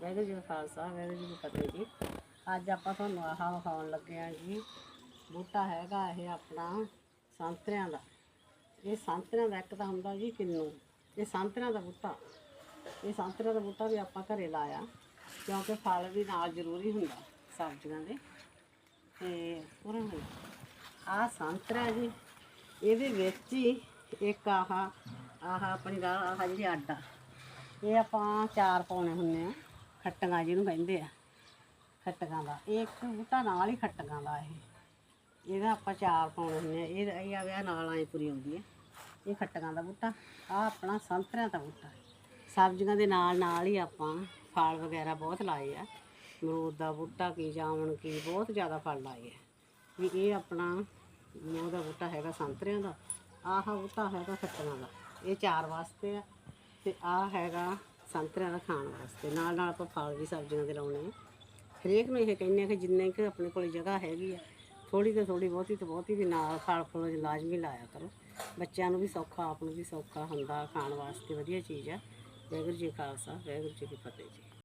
ਵਾਹਿਗੁਰੂ ਜੀ ਕਾ ਖਾਲਸਾ, ਵਾਹਿਗੁਰੂ ਜੀ ਕੀ ਫਤਿਹ ਜੀ। ਅੱਜ ਆਪਾਂ ਤੁਹਾਨੂੰ ਆਹ ਵਿਖਾਉਣ ਲੱਗੇ ਆ ਜੀ। ਬੂਟਾ ਹੈਗਾ ਇਹ ਆਪਣਾ ਸੰਤਰਿਆਂ ਦਾ। ਇਹ ਸੰਤਰਿਆਂ ਦਾ ਇੱਕ ਤਾਂ ਹੁੰਦਾ ਜੀ ਕਿੰਨੂ। ਇਹ ਸੰਤਰਿਆਂ ਦਾ ਬੂਟਾ। ਇਹ ਸੰਤਰਿਆਂ ਦਾ ਬੂਟਾ ਵੀ ਆਪਾਂ ਘਰੇ ਲਾਇਆ, ਕਿਉਂਕਿ ਫਲ ਵੀ ਨਾਲ ਜ਼ਰੂਰੀ ਹੁੰਦਾ ਸਬਜ਼ੀਆਂ ਦੇ। ਤੇ ਪੂਰਾ ਆਹ ਸੰਤਰਾ ਜੀ, ਇਹਦੇ ਵਿੱਚ ਹੀ ਇੱਕ ਆਹ ਆਹ ਆਪਣੀ ਦਾ ਆਹ ਜਿਹੜੀ ਆਡਾ ਇਹ ਆਪਾਂ ਚਾਰ ਪਾਉਣੇ ਹੁੰਨੇ ਆ ਖੱਟੀਆਂ ਜਿਹਨੂੰ ਕਹਿੰਦੇ ਆ ਖੱਟੀਆਂ ਦਾ। ਇਹ ਇੱਕ ਬੂਟਾ ਨਾਲ ਹੀ ਖੱਟੀਆਂ ਦਾ ਇਹ। ਇਹਦਾ ਆਪਾਂ ਚਾਰ ਪਾਉਣੇ ਹੁੰਦੇ ਆ। ਇਹ ਇਹ ਆ ਗਿਆ ਨਾਲ ਆਏ ਪੂਰੀ ਆਉਂਦੀ ਹੈ ਇਹ ਖੱਟੀਆਂ ਦਾ ਬੂਟਾ। ਆ ਆਪਣਾ ਸੰਤਰਿਆਂ ਦਾ ਬੂਟਾ। ਸਬਜ਼ੀਆਂ ਦੇ ਨਾਲ ਨਾਲ ਹੀ ਆਪਾਂ ਫਲ ਵਗੈਰਾ ਬਹੁਤ ਲਾਏ ਆ। ਅਮਰੂਦ ਦਾ ਬੂਟਾ ਕੀ, ਜਾਮਣ ਕੀ, ਬਹੁਤ ਜ਼ਿਆਦਾ ਫਲ ਲਾਏ ਆ। ਵੀ ਇਹ ਆਪਣਾ ਮੂੰਹ ਦਾ ਬੂਟਾ ਹੈਗਾ ਸੰਤਰਿਆਂ ਦਾ। ਆਹ ਬੂਟਾ ਹੈਗਾ ਖੱਟੀਆਂ ਦਾ। ਇਹ ਚਾਰ ਵਾਸਤੇ ਆ। ਤੇ ਆਹ ਹੈਗਾ ਸੰਤਰਿਆਂ ਦਾ ਖਾਣ ਵਾਸਤੇ। ਨਾਲ ਨਾਲ ਆਪਾਂ ਫਲ ਵੀ ਸਬਜ਼ੀਆਂ ਦੇ ਲਾਉਣੇ ਆ। ਹਰੇਕ ਨੂੰ ਇਹ ਕਹਿੰਦੇ ਆ ਕਿ ਜਿੰਨੇ ਕਿ ਆਪਣੇ ਕੋਲ ਜਗ੍ਹਾ ਹੈਗੀ ਆ ਥੋੜੀ ਤੇ ਥੋੜੀ ਬਹੁਤੀ ਤੇ ਬਹੁਤੀ ਵੀ ਨਾਲ ਫਲ ਫੁੱਲ ਲਾਜ਼ਮੀ ਲਾਇਆ ਕਰੋ। ਬੱਚਿਆਂ ਨੂੰ ਵੀ ਸੌਖਾ, ਆਪ ਨੂੰ ਵੀ ਸੌਖਾ ਹੁੰਦਾ ਖਾਣ ਵਾਸਤੇ, ਵਧੀਆ ਚੀਜ਼ ਆ। ਵਾਹਿਗੁਰੂ ਜੀ ਖਾਲਸਾ, ਵਾਹਿਗੁਰੂ ਜੀ ਕੀ ਫਤਿਹ ਜੀ।